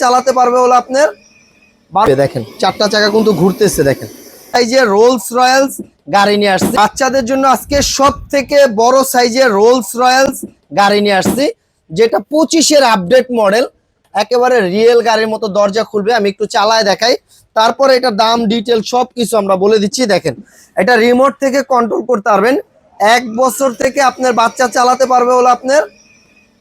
চালাতে পারবে হলো আপনার? দেখেন, চারটা চাকা কিন্তু ঘুরতেছে, দেখেন। এই যে রোলস রয়্যালস গাড়ি নিয়ে আসছে। বাচ্চাদের জন্য আজকে সব থেকে বড় সাইজের রোলস রয়্যালস গাড়ি নিয়ে আসছি, যেটা পঁচিশের আপডেট মডেল একেবারে রিয়েল গাড়ির মতো দরজা খুলবে, আমি একটু চালায় দেখাই। তারপরে এটা দাম ডিটেল সব কিছু আমরা বলে দিচ্ছি, দেখেন। এটা রিমোট থেকে কন্ট্রোল করতে পারবেন। এক বছর থেকে আপনার বাচ্চা চালাতে পারবে হলো আপনার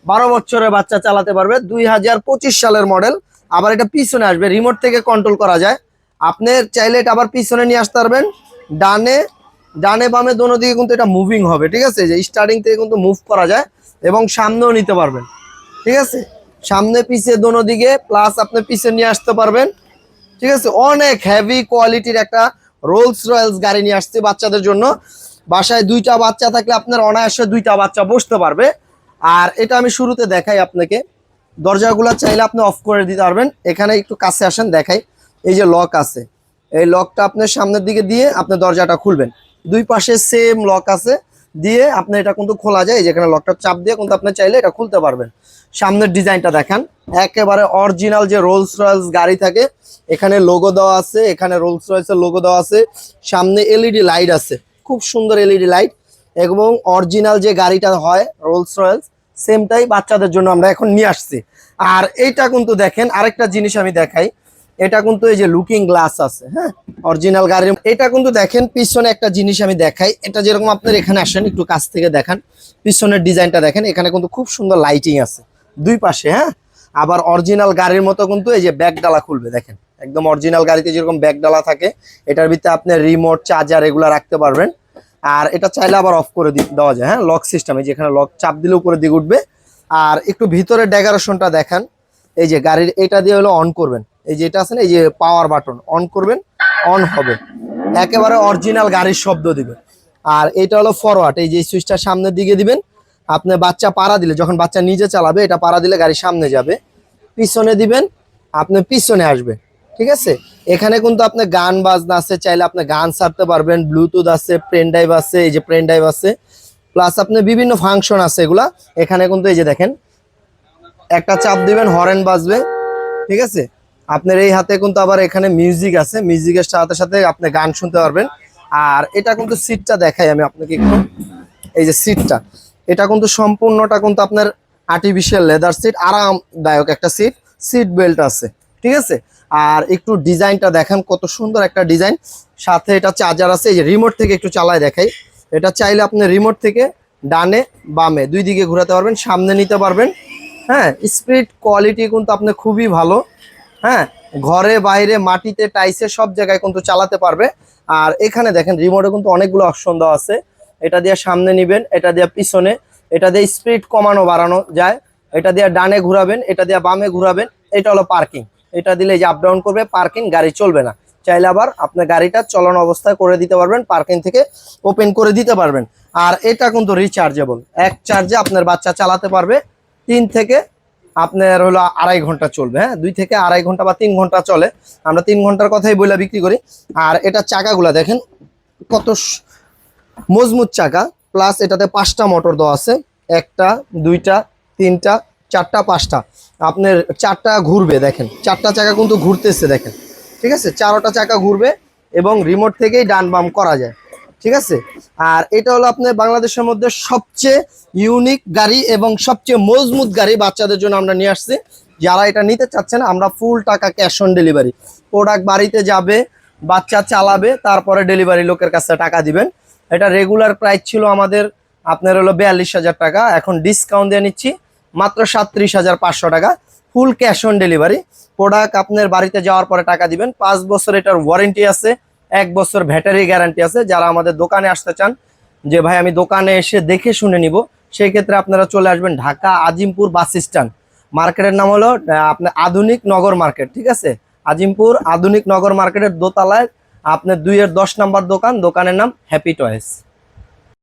বারো বছরের বাচ্চা চালাতে পারবে দুই হাজার পঁচিশ সালের মডেল। আবার এটা পিছনে আসবে রিমোট থেকে কন্ট্রোল করা যায়। আপনি চাইলে এটা আবার পিছনে নিয়ে আসতে পারবেন। ডানে ডানে বামে দোনো দিকে কিন্তু এটা মুভিং হবে, ঠিক আছে? যে স্টার্টিং থেকে কিন্তু মুভ করা যায় এবং সামনেও নিতে পারবেন, ঠিক আছে? সামনে, পিছে, দোনো দিকে প্লাস আপনি পিছে নিয়ে আসতে পারবেন, ঠিক আছে? অনেক হেভি কোয়ালিটির একটা রোলস রয়েলস গাড়ি নিয়ে আসছে বাচ্চাদের জন্য। বাসায় দুইটা বাচ্চা থাকলে আপনার অনায়াসে দুইটা বাচ্চা বসতে পারবে। আর এটা আমি শুরুতে দেখাই আপনাকে। দরজাগুলো চাইলে আপনি অফ করে দিতে পারবেন। এখানে একটু কাছে আসেন, দেখাই। এই যে লক আছে। এই লকটা আপনার সামনের দিকে দিয়ে আপনি দরজাটা খুলবেন। দুই পাশে সেম লক আছে। দিয়ে আপনি এটা কিন্তু খোলা যায়, যেখানে লকটা চাপ দিয়ে কিন্তু আপনি চাইলে এটা খুলতে পারবেন। সামনের ডিজাইনটা দেখান। একেবারে অরিজিনাল যে রোলস রয়েলস গাড়ি থাকে, এখানে লোগো দেওয়া আছে, এখানে রোলস রয়েলসের লোগো দেওয়া আছে। সামনে এলইডি লাইট আছে। খুব সুন্দর এলইডি লাইট এবং অরিজিনাল যে গাড়িটা হয় রোলস রয়েলস সেমটাই বাচ্চাদের জন্য আমরা এখন নিয়ে আসছি। আর এইটা কিন্তু দেখেন, আরেকটা জিনিস আমি দেখাই। এটা কিন্তু এই যে লুকিং গ্লাস আছে হ্যাঁ? অরিজিনাল গাড়ির এটা কিন্তু দেখেন, পিছনে একটা জিনিস আমি দেখাই। এটা যেরকম আপনার এখানে আসেন, একটু কাছ থেকে দেখান। পিছনের ডিজাইনটা দেখেন, এখানে কিন্তু খুব সুন্দর লাইটিং আছে। দুই পাশে হ্যাঁ? আবার অরিজিনাল গাড়ির মতো কিন্তু এই যে ব্যাগ ডালা খুলবে, দেখেন। একদম অরিজিনাল গাড়িতে যেরকম ব্যাগ ডালা থাকে, এটার ভিতরে আপনি রিমোট চার্জার এগুলো রাখতে পারবেন। আর এটা চাইলে আবার অফ করে দেওয়া যায় হ্যাঁ? লক সিস্টেমে যেখানে লক চাপ দিলে উপরে দিকে উঠবে। আর একটু ভিতরে ডেকোরেশনটা দেখান। এই যে গাড়ির, এটা দিয়ে হলো অন করবেন। এই যে এটা আছে না, এই যে পাওয়ার বাটন অন করবেন অন হবে। একেবারে অরিজিনাল গাড়ির শব্দ দিবে আর এটা হলো ফরওয়ার্ড এই যে সুইচটা সামনের দিকে দিবেন। আপনি বাচ্চা পাড়া দিলে, যখন বাচ্চা নিজে চালাবে, এটা পাড়া দিলে গাড়ি সামনে যাবে। পিছনে দিবেন, আপনি পিছনে আসবে ঠিক আছে? এখানে কিন্তু আপনি গান বাজনা আছে, চাইলে আপনি গান ছাড়তে পারবেন ব্লুটুথ আছে পেন ড্রাইভ আছে, এই যে পেন ড্রাইভ আছে প্লাস আপনি বিভিন্ন ফাংশন আছে এগুলা। এখানে কিন্তু এই যে দেখেন, একটা চাপ দিবেন হরেন বাজবে, ঠিক আছে? আপনার এই হাতে কিন্তু আবার এখানে মিউজিক আছে মিউজিকের সাথে সাথে আপনি গান শুনতে পারবেন। আর এটা কিন্তু সিটটা দেখাই আমি আপনাকে একটু। এই যে সিটটা এটা কিন্তু সম্পূর্ণটা কিন্তু আপনার আর্টিফিশিয়াল লেদার সিট আরামদায়ক একটা সিট সিট বেল্ট আছে। ঠিক আছে? আর একটু ডিজাইনটা দেখেন কত সুন্দর একটা ডিজাইন। সাথে এটা চার্জার আছে, এই যে রিমোট থেকে একটু চালায় দেখাই। এটা চাইলে আপনি রিমোট থেকে ডানে বামে দুই দিকে ঘোরাতে পারবেন, সামনে নিতে পারবেন। হ্যাঁ স্পিড কোয়ালিটি কিন্তু আপনি খুবই ভালো। হ্যাঁ ঘরে বাইরে মাটিতে টাইসে সব জায়গায় কিন্তু চালাতে পারবে। আর এখানে দেখেন রিমোটে কিন্তু অনেকগুলো অপশন দেওয়া আছে। এটা দিয়ে সামনে নিবেন, এটা দিয়ে পিছনে, এটা দিয়ে স্পিড কমানো বাড়ানো যায়। এটা দিয়ে ডানে ঘুরাবেন, এটা দিয়ে বামে ঘুরাবেন, এটা হলো পার্কিং এটা দিলে যে আপ ডাউন করবে পার্কিং গাড়ি চলবে না। চাইলে আবার আপনার গাড়িটা চলন অবস্থায় করে দিতে পারবেন পার্কিং থেকে ওপেন করে দিতে পারবেন। আর এটা কিন্তু রিচার্জেবল এক চার্জে আপনার বাচ্চা চালাতে পারবে, তিন থেকে আপনার হলো আড়াই ঘণ্টা চলবে হ্যাঁ? দুই থেকে আড়াই ঘণ্টা বা তিন ঘণ্টা চলে। আমরা তিন ঘণ্টার কথাই বলে বিক্রি করি। আর এটা চাকাগুলা দেখেন, কত মজবুত চাকা। প্লাস এটাতে পাঁচটা মোটর দেওয়া আছে। একটা, দুইটা, তিনটা চারটা, পাঁচটা। আপনার চারটা ঘুরবে, দেখেন। চারটা চাকা কিন্তু ঘুরতেছে, দেখেন। ঠিক আছে? চারোটা চাকা ঘুরবে এবং রিমোট থেকেই ডান বাম করা যায়। ঠিক আছে? আর এটা হলো আপনার বাংলাদেশের মধ্যে সবচেয়ে ইউনিক গাড়ি এবং সবচেয়ে মজবুত গাড়ি বাচ্চাদের জন্য আমরা নিয়ে আসছি। যারা এটা নিতে চাচ্ছেন, আমরা ফুল টাকা ক্যাশ অন ডেলিভারি প্রোডাক্ট বাড়িতে যাবে, বাচ্চা চালাবে, তারপরে ডেলিভারি লোকের কাছে টাকা দিবেন। এটা রেগুলার প্রাইস ছিল আমাদের, আপনার হলো বিয়াল্লিশ হাজার টাকা। এখন ডিসকাউন্ট দিয়ে নিচ্ছি। মাত্র সাতত্রিশ হাজার পাঁচশো টাকা full cash on delivery product আপনার বাড়িতে যাওয়ার পরে টাকা দিবেন। পাঁচ বছর এটার ওয়ারেন্টি আছে, এক বছর ব্যাটারি গ্যারান্টি আছে। যারা আমাদের দোকানে আসতে চান, যে ভাই আমি দোকানে এসে দেখে শুনে নিব, সেই ক্ষেত্রে আপনারা চলে আসবেন ঢাকা আজিমপুর বাস স্ট্যান্ড। মার্কেটের নাম হলো আপনার আধুনিক নগর মার্কেট, ঠিক আছে? আজিমপুর আধুনিক নগর মার্কেটের দোতলায় আপনার দুইয়ের দশ নাম্বার দোকান, দোকানের নাম হ্যাপি টয়েস